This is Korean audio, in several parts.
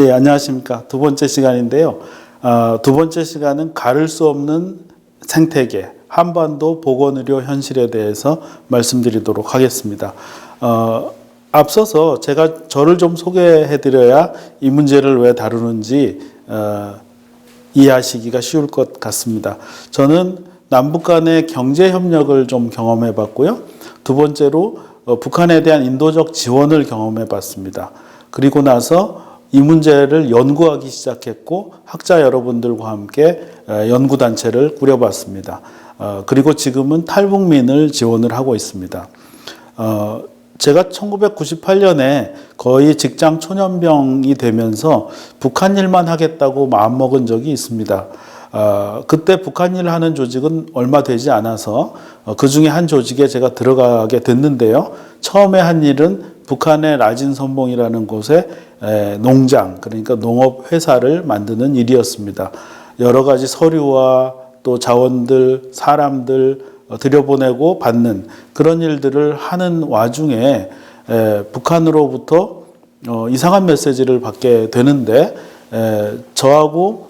예, 안녕하십니까. 두 번째 시간인데요. 어, 두 번째 시간은 가를 수 없는 생태계, 한반도 보건의료 현실에 대해서 말씀드리도록 하겠습니다. 어, 앞서서 제가 저를 좀 소개해드려야 이 문제를 왜 다루는지 어, 이해하시기가 쉬울 것 같습니다. 저는 남북 간의 경제 협력을 좀 경험해 봤고요. 두 번째로 어, 북한에 대한 인도적 지원을 경험해 봤습니다. 그리고 나서 이 문제를 연구하기 시작했고 학자 여러분들과 함께 어, 연구 단체를 꾸려봤습니다. 어, 그리고 지금은 탈북민을 지원을 하고 있습니다. 어, 제가 1998년에 거의 직장 초년병이 되면서 북한 일만 하겠다고 마음먹은 적이 있습니다. 어, 그때 북한 일을 하는 조직은 얼마 되지 않아서 어, 그 중에 한 조직에 제가 들어가게 됐는데요. 처음에 한 일은 북한의 라진 선봉이라는 곳에 에, 농장, 그러니까 농업 회사를 만드는 일이었습니다. 여러 가지 서류와 또 자원들, 사람들 어, 들여보내고 받는 그런 일들을 하는 와중에 에, 북한으로부터 어, 이상한 메시지를 받게 되는데 에, 저하고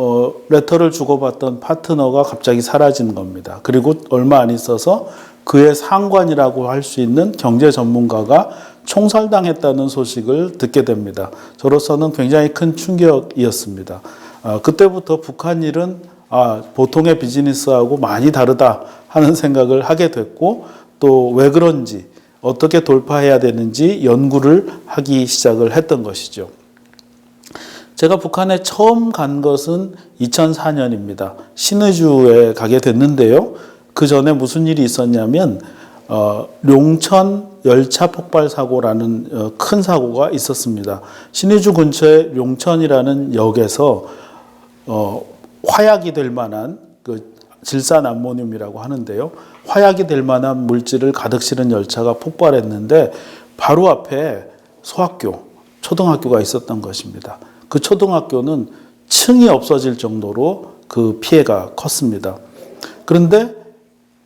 어, 레터를 주고받던 파트너가 갑자기 사라진 겁니다. 그리고 얼마 안 있어서 그의 상관이라고 할 수 있는 경제 전문가가 총살당했다는 소식을 듣게 됩니다. 저로서는 굉장히 큰 충격이었습니다. 어, 그때부터 북한 일은 아, 보통의 비즈니스하고 많이 다르다 하는 생각을 하게 됐고 또 왜 그런지 어떻게 돌파해야 되는지 연구를 하기 시작을 했던 것이죠. 제가 북한에 처음 간 것은 2004년입니다. 신의주에 가게 됐는데요. 그 전에 무슨 일이 있었냐면 어, 용천 열차 폭발 사고라는 어, 큰 사고가 있었습니다. 신의주 근처에 용천이라는 역에서 어, 화약이 될 만한 그 질산 암모늄이라고 하는데요. 화약이 될 만한 물질을 가득 실은 열차가 폭발했는데 바로 앞에 소학교, 초등학교가 있었던 것입니다. 그 초등학교는 층이 없어질 정도로 그 피해가 컸습니다. 그런데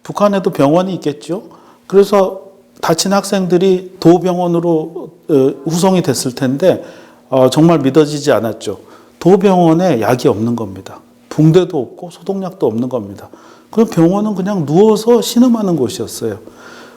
북한에도 병원이 있겠죠. 그래서 다친 학생들이 도병원으로 어, 후송이 됐을 텐데 어, 정말 믿어지지 않았죠. 도병원에 약이 없는 겁니다. 붕대도 없고 소독약도 없는 겁니다. 그럼 병원은 그냥 누워서 신음하는 곳이었어요.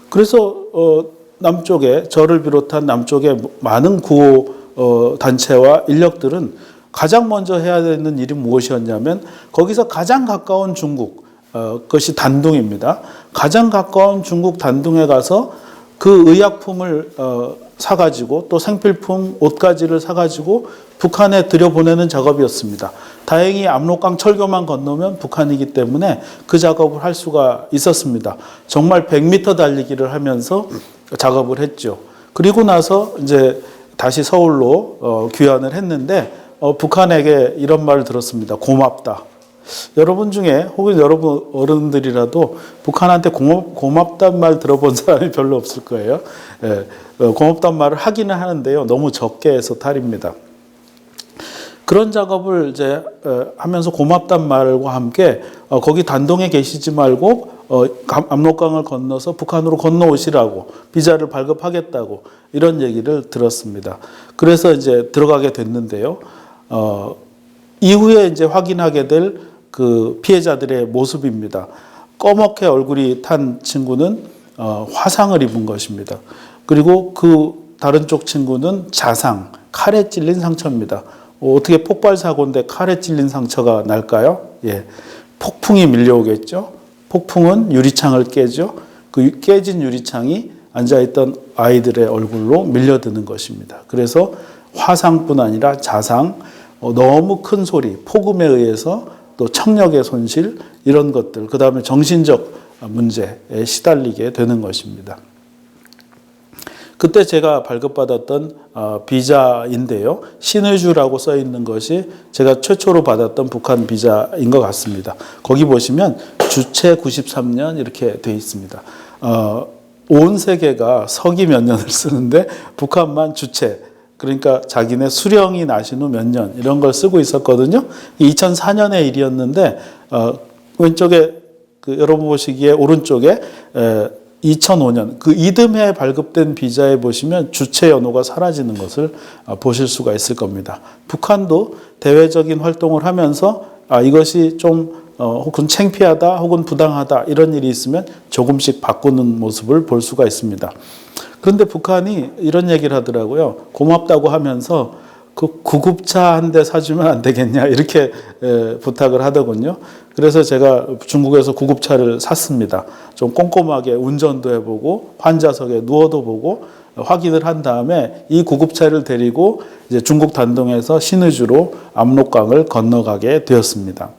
그래서 어, 남쪽에 저를 비롯한 남쪽의 많은 구호 어, 단체와 인력들은 가장 먼저 해야 되는 일이 무엇이었냐면 거기서 가장 가까운 중국 어, 그것이 단둥입니다. 가장 가까운 중국 단둥에 가서 그 의약품을 어, 사가지고 또 생필품 옷가지를 사가지고 북한에 들여보내는 작업이었습니다. 다행히 압록강 철교만 건너면 북한이기 때문에 그 작업을 할 수가 있었습니다. 정말 100m 달리기를 하면서 작업을 했죠. 그리고 나서 이제 다시 서울로 어, 귀환을 했는데 어, 북한에게 이런 말을 들었습니다. 고맙다. 여러분 중에 혹은 여러분 어른들이라도 북한한테 고맙, 고맙단 말 들어본 사람이 별로 없을 거예요. 예, 어, 고맙단 말을 하기는 하는데요. 너무 적게 해서 탈입니다. 그런 작업을 이제 어, 하면서 고맙단 말과 함께 어, 거기 단동에 계시지 말고 어, 감- 압록강을 건너서 북한으로 건너오시라고 비자를 발급하겠다고 이런 얘기를 들었습니다. 그래서 이제 들어가게 됐는데요. 어, 이후에 이제 확인하게 될 그 피해자들의 모습입니다. 꺼멓게 얼굴이 탄 친구는 어, 화상을 입은 것입니다. 그리고 그 다른 쪽 친구는 자상, 칼에 찔린 상처입니다. 어, 어떻게 폭발 사고인데 칼에 찔린 상처가 날까요? 예, 폭풍이 밀려오겠죠. 폭풍은 유리창을 깨죠. 그 깨진 유리창이 앉아있던 아이들의 얼굴로 밀려드는 것입니다. 그래서 화상뿐 아니라 자상, 어, 너무 큰 소리, 폭음에 의해서 또 청력의 손실 이런 것들, 그 다음에 정신적 문제에 시달리게 되는 것입니다. 그때 제가 발급받았던 어, 비자인데요. 신의주라고 써 있는 것이 제가 최초로 받았던 북한 비자인 것 같습니다. 거기 보시면 주체 93년 이렇게 돼 있습니다. 어, 온 세계가 서기 몇 년을 쓰는데 북한만 주체 그러니까 자기네 수령이 나신 후 몇 년 이런 걸 쓰고 있었거든요. 2004년의 일이었는데 어, 왼쪽에 그 여러분 보시기에 오른쪽에 에, 2005년 그 이듬해 발급된 비자에 보시면 주체 연호가 사라지는 것을 아, 보실 수가 있을 겁니다. 북한도 대외적인 활동을 하면서 아, 이것이 좀 어, 혹은 창피하다 혹은 부당하다 이런 일이 있으면 조금씩 바꾸는 모습을 볼 수가 있습니다. 그런데 북한이 이런 얘기를 하더라고요. 고맙다고 하면서 그 구급차 한 대 사주면 안 되겠냐 이렇게 에, 부탁을 하더군요. 그래서 제가 중국에서 구급차를 샀습니다. 좀 꼼꼼하게 운전도 해보고 환자석에 누워도 보고 확인을 한 다음에 이 구급차를 데리고 이제 중국 단동에서 신의주로 압록강을 건너가게 되었습니다.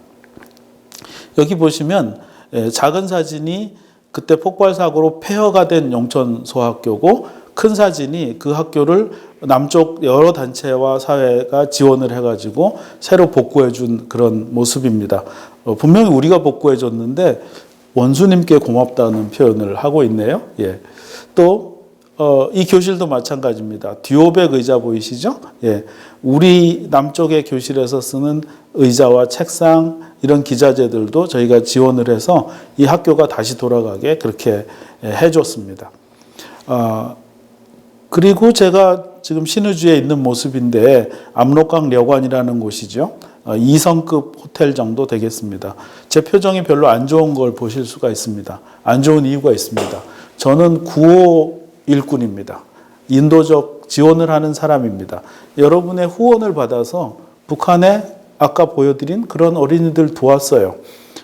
여기 보시면 에, 작은 사진이 그때 폭발 사고로 폐허가 된 용천 소학교고 큰 사진이 그 학교를 남쪽 여러 단체와 사회가 지원을 해가지고 새로 복구해 준 그런 모습입니다. 어, 분명히 우리가 복구해 줬는데 원수님께 고맙다는 표현을 하고 있네요. 예. 또, 어, 이 교실도 마찬가지입니다. 듀오백 의자 보이시죠? 예. 우리 남쪽의 교실에서 쓰는 의자와 책상, 이런 기자재들도 저희가 지원을 해서 이 학교가 다시 돌아가게 그렇게 예, 해줬습니다. 어, 그리고 제가 지금 신의주에 있는 모습인데 압록강 려관이라는 곳이죠. 어, 2성급 호텔 정도 되겠습니다. 제 표정이 별로 안 좋은 걸 보실 수가 있습니다. 안 좋은 이유가 있습니다. 저는 9호 일꾼입니다. 인도적 지원을 하는 사람입니다. 여러분의 후원을 받아서 북한에 아까 보여드린 그런 어린이들 도왔어요.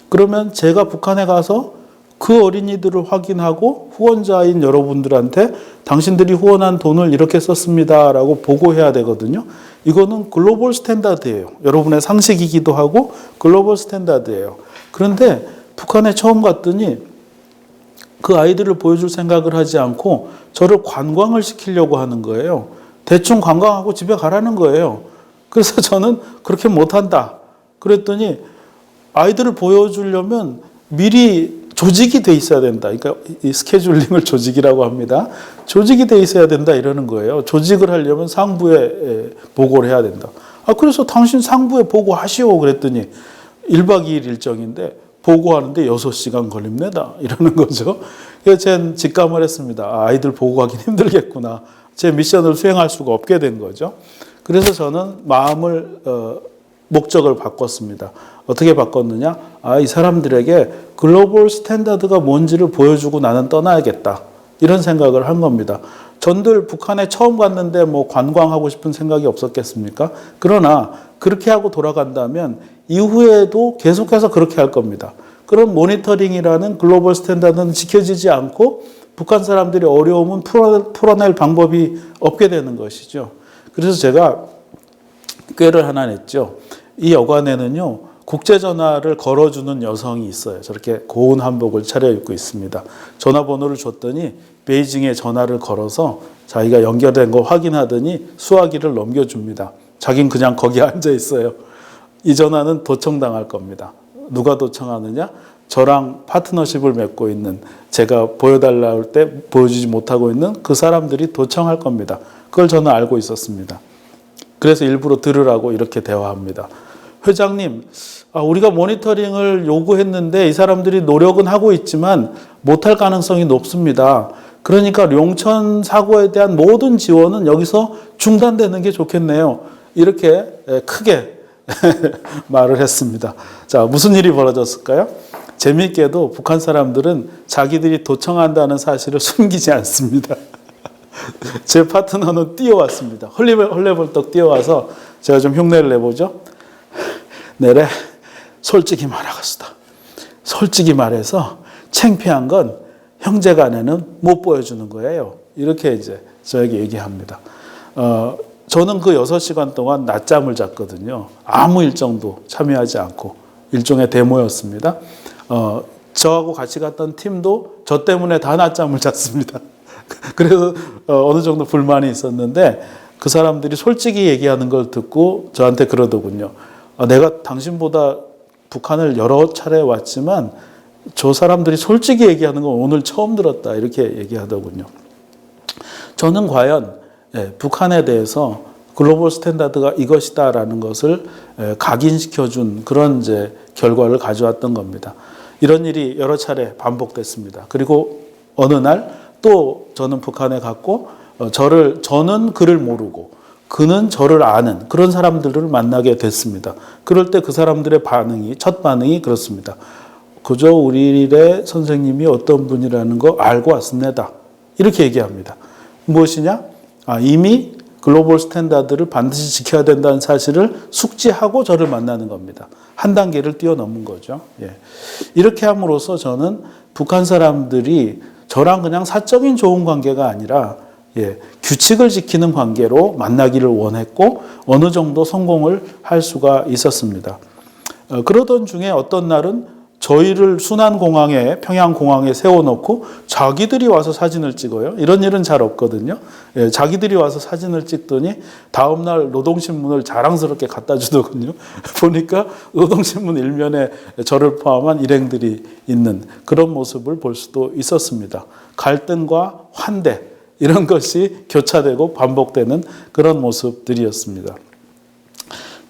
그러면 제가 북한에 가서 그 어린이들을 확인하고 후원자인 여러분들한테 당신들이 후원한 돈을 이렇게 썼습니다라고 보고해야 되거든요. 이거는 글로벌 스탠다드예요. 여러분의 상식이기도 하고 글로벌 스탠다드예요. 그런데 북한에 처음 갔더니 그 아이들을 보여줄 생각을 하지 않고 저를 관광을 시키려고 하는 거예요. 대충 관광하고 집에 가라는 거예요. 그래서 저는 그렇게 못한다. 그랬더니 아이들을 보여주려면 미리 조직이 돼 있어야 된다. 그러니까 이 스케줄링을 조직이라고 합니다. 조직이 돼 있어야 된다 이러는 거예요. 조직을 하려면 상부에 보고를 해야 된다. 아 그래서 당신 상부에 보고하시오 그랬더니 1박 2일 일정인데 보고하는데 6시간 걸립니다. 이러는 거죠. 그래서 제가 직감을 했습니다. 아, 아이들 보고하기 힘들겠구나. 제 미션을 수행할 수가 없게 된 거죠. 그래서 저는 마음을 어, 목적을 바꿨습니다. 어떻게 바꿨느냐? 아, 이 사람들에게 글로벌 스탠다드가 뭔지를 보여주고 나는 떠나야겠다. 이런 생각을 한 겁니다. 전들 북한에 처음 갔는데 뭐 관광하고 싶은 생각이 없었겠습니까? 그러나 그렇게 하고 돌아간다면 이후에도 계속해서 그렇게 할 겁니다. 그런 모니터링이라는 글로벌 스탠다드는 지켜지지 않고 북한 사람들이 어려움은 풀어낼 방법이 없게 되는 것이죠. 그래서 제가 꾀를 하나 냈죠. 이 여관에는요, 국제 전화를 걸어주는 여성이 있어요. 저렇게 고운 한복을 차려입고 있습니다. 전화번호를 줬더니 베이징에 전화를 걸어서 자기가 연결된 거 확인하더니 수화기를 넘겨줍니다. 자긴 그냥 거기 앉아 있어요. 이 전화는 도청당할 겁니다. 누가 도청하느냐? 저랑 파트너십을 맺고 있는 제가 보여달라 할 때 보여주지 못하고 있는 그 사람들이 도청할 겁니다. 그걸 저는 알고 있었습니다. 그래서 일부러 들으라고 이렇게 대화합니다. 회장님, 아, 우리가 모니터링을 요구했는데 이 사람들이 노력은 하고 있지만 못할 가능성이 높습니다. 그러니까 용천 사고에 대한 모든 지원은 여기서 중단되는 게 좋겠네요. 이렇게 크게 말을 했습니다. 자, 무슨 일이 벌어졌을까요? 재미있게도 북한 사람들은 자기들이 도청한다는 사실을 숨기지 않습니다. 제 파트너는 뛰어왔습니다. 헐레벌떡 뛰어와서 제가 좀 흉내를 내보죠. 내래 솔직히 말하겠습니다. 솔직히 말해서 창피한 건 형제 간에는 못 보여주는 거예요. 이렇게 이제 저에게 얘기합니다. 어, 저는 그 6시간 동안 낮잠을 잤거든요. 아무 일정도 참여하지 않고 일종의 데모였습니다. 어, 저하고 같이 갔던 팀도 저 때문에 다 낮잠을 잤습니다. 그래서 어, 어느 정도 불만이 있었는데 그 사람들이 솔직히 얘기하는 걸 듣고 저한테 그러더군요. 아, 내가 당신보다 북한을 여러 차례 왔지만 저 사람들이 솔직히 얘기하는 건 오늘 처음 들었다 이렇게 얘기하더군요. 저는 과연 예, 북한에 대해서 글로벌 스탠다드가 이것이다라는 것을 예, 각인시켜준 그런 이제 결과를 가져왔던 겁니다. 이런 일이 여러 차례 반복됐습니다. 그리고 어느 날 또 저는 북한에 갔고 어, 저를 저는 그를 모르고 그는 저를 아는 그런 사람들을 만나게 됐습니다. 그럴 때 그 사람들의 반응이 첫 반응이 그렇습니다. 그저 우리의 선생님이 어떤 분이라는 거 알고 왔습니다. 이렇게 얘기합니다. 무엇이냐? 아, 이미 글로벌 스탠다드를 반드시 지켜야 된다는 사실을 숙지하고 저를 만나는 겁니다. 한 단계를 뛰어넘은 거죠. 예. 이렇게 함으로써 저는 북한 사람들이 저랑 그냥 사적인 좋은 관계가 아니라 예, 규칙을 지키는 관계로 만나기를 원했고 어느 정도 성공을 할 수가 있었습니다. 어, 그러던 중에 어떤 날은 저희를 순환공항에 평양공항에 세워놓고 자기들이 와서 사진을 찍어요. 이런 일은 잘 없거든요. 예, 자기들이 와서 사진을 찍더니 다음날 노동신문을 자랑스럽게 갖다 주더군요. 보니까 노동신문 일면에 저를 포함한 일행들이 있는 그런 모습을 볼 수도 있었습니다. 갈등과 환대 이런 것이 교차되고 반복되는 그런 모습들이었습니다.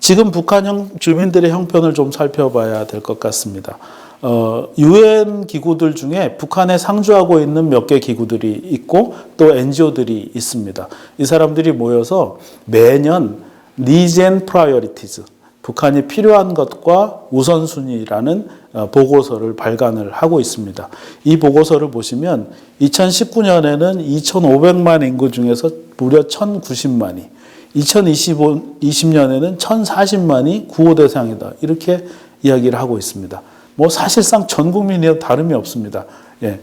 지금 북한 주민들의 형편을 좀 살펴봐야 될 것 같습니다. 어, 유엔 기구들 중에 북한에 상주하고 있는 몇 개 기구들이 있고 또 NGO들이 있습니다. 이 사람들이 모여서 매년 and Priorities, 북한이 필요한 것과 우선순위라는 어, 보고서를 발간을 하고 있습니다. 이 보고서를 보시면 2019년에는 2,500만 인구 중에서 무려 1,090만이, 2020년에는 1,040만이 구호 대상이다. 이렇게 이야기를 하고 있습니다. 뭐 사실상 전 국민이 다름이 없습니다. 예.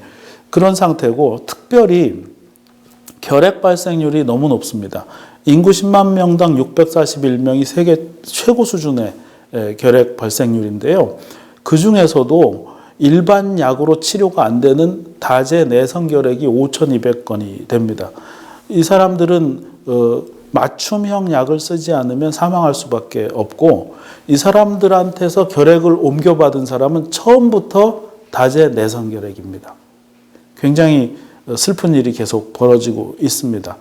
그런 상태고 특별히 결핵 발생률이 너무 높습니다. 인구 10만 명당 641명이 세계 최고 수준의 예, 결핵 발생률인데요. 그 중에서도 일반 약으로 치료가 안 되는 다제 내성 결핵이 5,200건이 됩니다. 이 사람들은 어, 맞춤형 약을 쓰지 않으면 사망할 수밖에 없고 이 사람들한테서 결핵을 옮겨받은 사람은 처음부터 다제 내성 결핵입니다. 굉장히 슬픈 일이 계속 벌어지고 있습니다.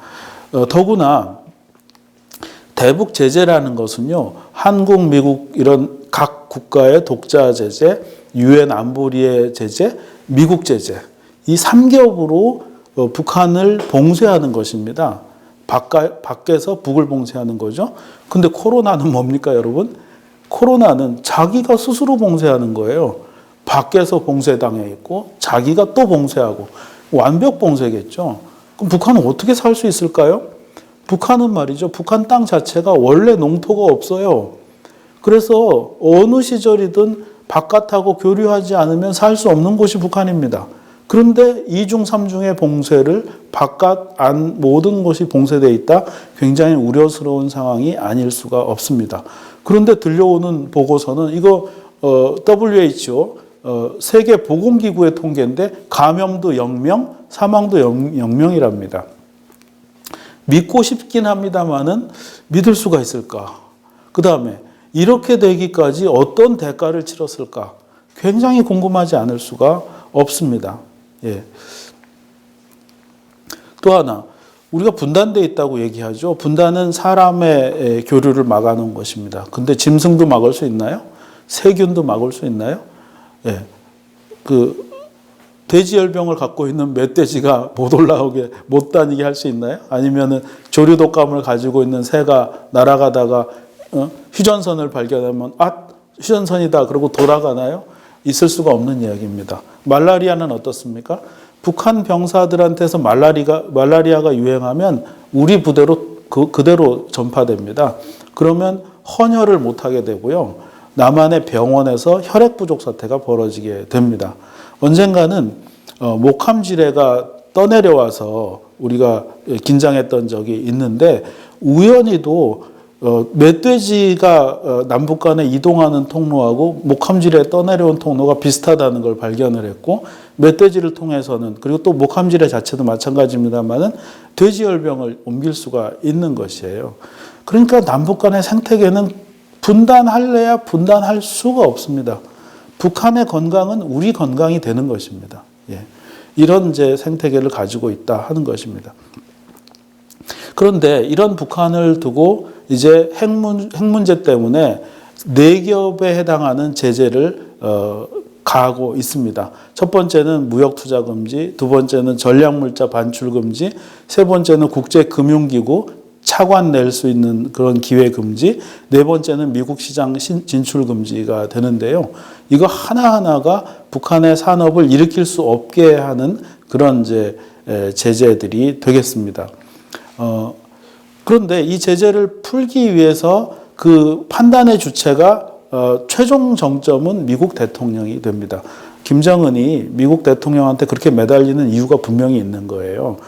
어, 더구나 대북 제재라는 것은요, 한국, 미국 이런 각 국가의 독자 제재, 유엔 안보리의 제재, 미국 제재 이 3겹으로 어, 북한을 봉쇄하는 것입니다. 바깥, 밖에서 북을 봉쇄하는 거죠. 근데 코로나는 뭡니까, 여러분? 코로나는 자기가 스스로 봉쇄하는 거예요. 밖에서 봉쇄당해 있고, 자기가 또 봉쇄하고, 완벽 봉쇄겠죠. 그럼 북한은 어떻게 살 수 있을까요? 북한은 말이죠. 북한 땅 자체가 원래 농토가 없어요. 그래서 어느 시절이든 바깥하고 교류하지 않으면 살 수 없는 곳이 북한입니다. 그런데 이중 삼중의 봉쇄를 바깥 안 모든 곳이 봉쇄되어 있다. 굉장히 우려스러운 상황이 아닐 수가 없습니다. 그런데 들려오는 보고서는 이거 어, WHO 어, 세계 보건기구의 통계인데 감염도 0명, 사망도 0, 0명이랍니다. 믿고 싶긴 합니다만은 믿을 수가 있을까? 그 다음에 이렇게 되기까지 어떤 대가를 치렀을까? 굉장히 궁금하지 않을 수가 없습니다. 예. 또 하나, 우리가 분단돼 있다고 얘기하죠. 분단은 사람의 교류를 막아놓은 것입니다. 근데 짐승도 막을 수 있나요? 세균도 막을 수 있나요? 예. 그 돼지열병을 갖고 있는 멧돼지가 못 올라오게 못 다니게 할 수 있나요? 아니면은 조류독감을 가지고 있는 새가 날아가다가 어? 휴전선을 발견하면 아 휴전선이다 그러고 돌아가나요? 있을 수가 없는 이야기입니다. 말라리아는 어떻습니까? 북한 병사들한테서 말라리가, 말라리아가 유행하면 우리 부대로 그, 그대로 전파됩니다. 그러면 헌혈을 못하게 되고요. 남한의 병원에서 혈액 부족 사태가 벌어지게 됩니다. 언젠가는 어, 목함지뢰가 떠내려와서 우리가 긴장했던 적이 있는데 우연히도 어, 멧돼지가 어, 남북 간에 이동하는 통로하고 목함질에 떠내려온 통로가 비슷하다는 걸 발견을 했고 멧돼지를 통해서는 그리고 또 목함질의 자체도 마찬가지입니다만은 돼지열병을 옮길 수가 있는 것이에요. 그러니까 남북 간의 생태계는 분단할래야 분단할 수가 없습니다. 북한의 건강은 우리 건강이 되는 것입니다. 예. 이런 이제 생태계를 가지고 있다 하는 것입니다. 그런데 이런 북한을 두고 이제 핵문, 핵 문제 때문에 네 겹에 해당하는 제재를 어, 가하고 있습니다. 첫 번째는 무역 투자 금지, 두 번째는 전략 물자 반출 금지, 세 번째는 국제 금융기구 차관 낼 수 있는 그런 기회 금지, 네 번째는 미국 시장 신- 진출 금지가 되는데요. 이거 하나하나가 북한의 산업을 일으킬 수 없게 하는 그런 이제 에, 제재들이 되겠습니다. 어, 그런데 이 제재를 풀기 위해서 그 판단의 주체가 어, 최종 정점은 미국 대통령이 됩니다. 김정은이 미국 대통령한테 그렇게 매달리는 이유가 분명히 있는 거예요.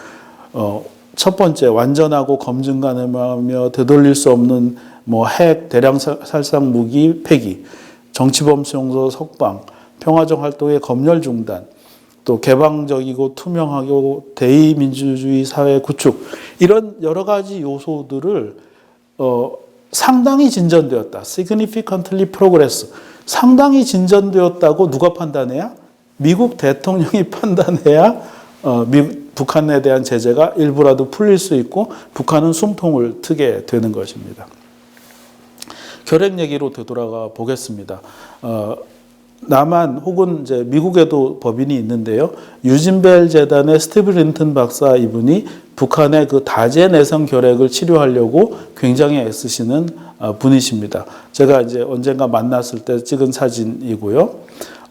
어, 첫 번째 완전하고 검증 가능하며 되돌릴 수 없는 뭐 핵 대량 살- 살상 무기 폐기, 정치범수용소 석방, 평화적 활동의 검열 중단, 또 개방적이고 투명하고 대의민주주의 사회 구축 이런 여러 가지 요소들을 어, 상당히 진전되었다. significantly progress. 상당히 진전되었다고 누가 판단해야? 미국 대통령이 판단해야 어, 미, 북한에 대한 제재가 일부라도 풀릴 수 있고 북한은 숨통을 트게 되는 것입니다. 결핵 얘기로 되돌아가 보겠습니다. 어, 남한 혹은 이제 미국에도 법인이 있는데요. 유진벨 재단의 스티브 린튼 박사 이분이 북한의 그 다재 내성 결핵을 치료하려고 굉장히 애쓰시는 어, 분이십니다. 제가 이제 언젠가 만났을 때 찍은 사진이고요.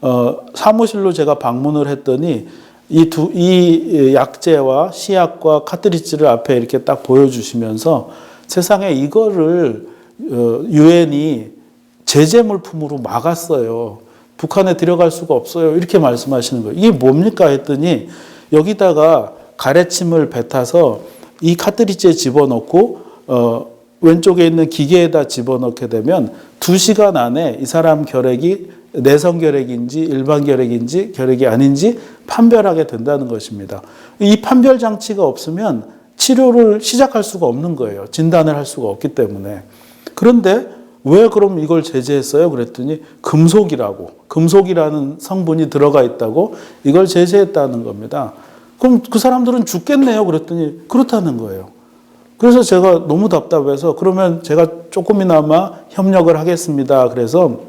어, 사무실로 제가 방문을 했더니 이 두, 이 약재와 시약과 카트리지를 앞에 이렇게 딱 보여주시면서 세상에 이거를 어, 유엔이 제재 물품으로 막았어요. 북한에 들어갈 수가 없어요. 이렇게 말씀하시는 거예요. 이게 뭡니까 했더니 여기다가 가래침을 뱉어서 이 카트리지에 집어넣고 어, 왼쪽에 있는 기계에다 집어넣게 되면 두 시간 안에 이 사람 결핵이 내성 결핵인지 일반 결핵인지 결핵이 아닌지 판별하게 된다는 것입니다. 이 판별 장치가 없으면 치료를 시작할 수가 없는 거예요. 진단을 할 수가 없기 때문에. 그런데 왜 그럼 이걸 제재했어요? 그랬더니 금속이라고 금속이라는 성분이 들어가 있다고 이걸 제재했다는 겁니다. 그럼 그 사람들은 죽겠네요. 그랬더니 그렇다는 거예요. 그래서 제가 너무 답답해서 그러면 제가 조금이나마 협력을 하겠습니다. 그래서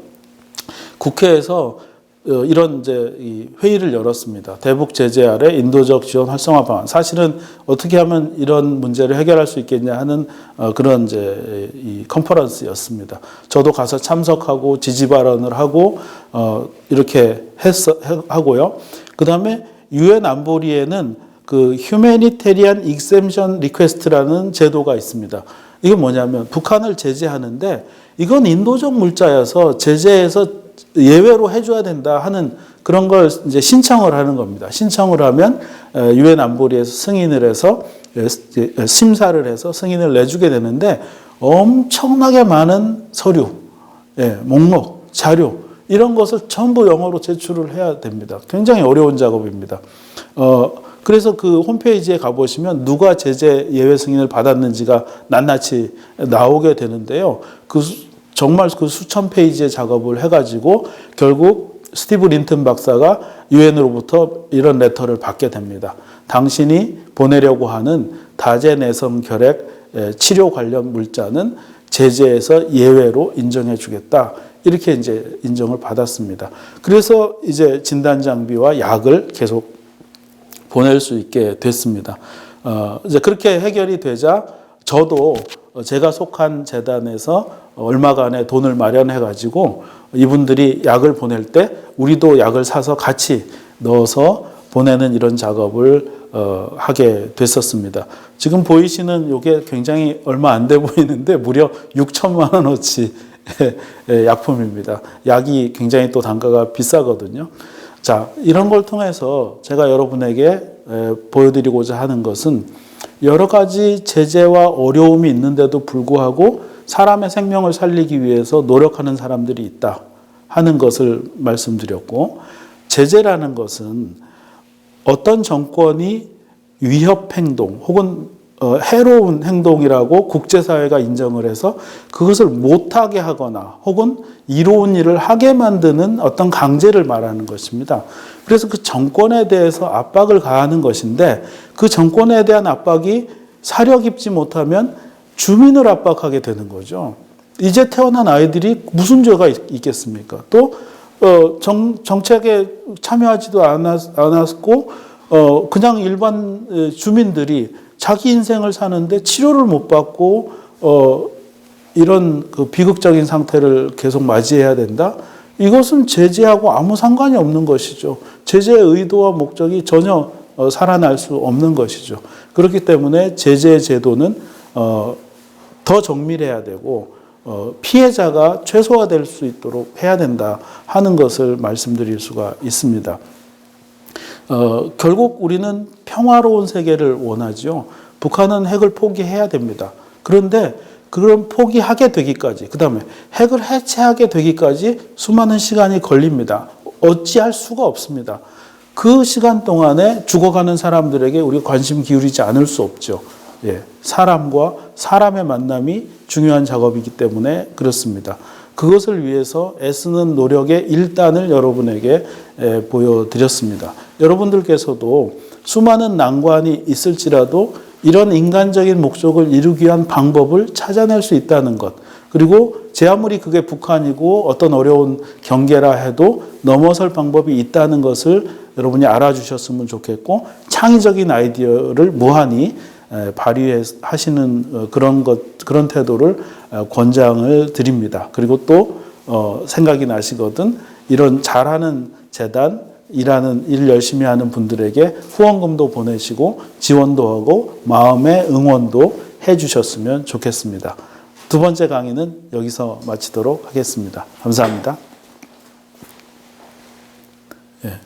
국회에서 어, 이런 이제 이 회의를 열었습니다. 대북 제재 아래 인도적 지원 활성화 방안. 사실은 어떻게 하면 이런 문제를 해결할 수 있겠냐 하는 어, 그런 이제 이 컨퍼런스였습니다. 저도 가서 참석하고 지지 발언을 하고 어, 이렇게 했어 하고요. 그다음에 유엔 안보리에는 그 휴메니테리안 익셈션 리퀘스트라는 제도가 있습니다. 이게 뭐냐면 북한을 제재하는데 이건 인도적 물자여서 제재에서 예외로 해줘야 된다 하는 그런 걸 이제 신청을 하는 겁니다. 신청을 하면 유엔 안보리에서 승인을 해서 심사를 해서 승인을 내주게 되는데 엄청나게 많은 서류, 예, 목록, 자료 이런 것을 전부 영어로 제출을 해야 됩니다. 굉장히 어려운 작업입니다. 어, 그래서 그 홈페이지에 가보시면 누가 제재 예외 승인을 받았는지가 낱낱이 나오게 되는데요. 그 수- 정말 그 수천 페이지의 작업을 해가지고 결국 스티브 린튼 박사가 유엔으로부터 이런 레터를 받게 됩니다. 당신이 보내려고 하는 다제 내성 결핵 에, 치료 관련 물자는 제재에서 예외로 인정해 주겠다. 이렇게 이제 인정을 받았습니다. 그래서 이제 진단 장비와 약을 계속 보낼 수 있게 됐습니다. 어, 이제 그렇게 해결이 되자 저도 제가 속한 재단에서 얼마간의 돈을 마련해 가지고 이분들이 약을 보낼 때 우리도 약을 사서 같이 넣어서 보내는 이런 작업을 어, 하게 됐었습니다. 지금 보이시는 이게 굉장히 얼마 안 돼 보이는데 무려 6천만 원어치 의 약품입니다. 약이 굉장히 또 단가가 비싸거든요. 자, 이런 걸 통해서 제가 여러분에게 에, 보여드리고자 하는 것은 여러 가지 제재와 어려움이 있는데도 불구하고 사람의 생명을 살리기 위해서 노력하는 사람들이 있다 하는 것을 말씀드렸고, 제재라는 것은 어떤 정권이 위협 행동 혹은 어, 해로운 행동이라고 국제사회가 인정을 해서 그것을 못하게 하거나 혹은 이로운 일을 하게 만드는 어떤 강제를 말하는 것입니다. 그래서 그 정권에 대해서 압박을 가하는 것인데 그 정권에 대한 압박이 사려 깊지 못하면 주민을 압박하게 되는 거죠. 이제 태어난 아이들이 무슨 죄가 있- 있겠습니까? 또 어, 정, 정책에 참여하지도 않았, 않았고 어, 그냥 일반 에, 주민들이 자기 인생을 사는데 치료를 못 받고 어, 이런 그 비극적인 상태를 계속 맞이해야 된다. 이것은 제재하고 아무 상관이 없는 것이죠. 제재의 의도와 목적이 전혀 어, 살아날 수 없는 것이죠. 그렇기 때문에 제재 제도는 어, 더 정밀해야 되고 어, 피해자가 최소화될 수 있도록 해야 된다 하는 것을 말씀드릴 수가 있습니다. 어, 결국 우리는 평화로운 세계를 원하지요. 북한은 핵을 포기해야 됩니다. 그런데 그런 포기하게 되기까지, 그 다음에 핵을 해체하게 되기까지 수많은 시간이 걸립니다. 어찌할 수가 없습니다. 그 시간 동안에 죽어가는 사람들에게 우리가 관심 기울이지 않을 수 없죠. 예, 사람과 사람의 만남이 중요한 작업이기 때문에 그렇습니다. 그것을 위해서 애쓰는 노력의 일단을 여러분에게 에, 보여드렸습니다. 여러분들께서도 수많은 난관이 있을지라도 이런 인간적인 목적을 이루기 위한 방법을 찾아낼 수 있다는 것. 그리고 제 아무리 그게 북한이고 어떤 어려운 경계라 해도 넘어설 방법이 있다는 것을 여러분이 알아주셨으면 좋겠고 창의적인 아이디어를 무한히 에, 발휘하시는 어, 그런 것 그런 태도를 어, 권장을 드립니다. 그리고 또 어, 생각이 나시거든 이런 잘하는 재단 일하는 일 열심히 하는 분들에게 후원금도 보내시고 지원도 하고 마음의 응원도 해주셨으면 좋겠습니다. 두 번째 강의는 여기서 마치도록 하겠습니다. 감사합니다.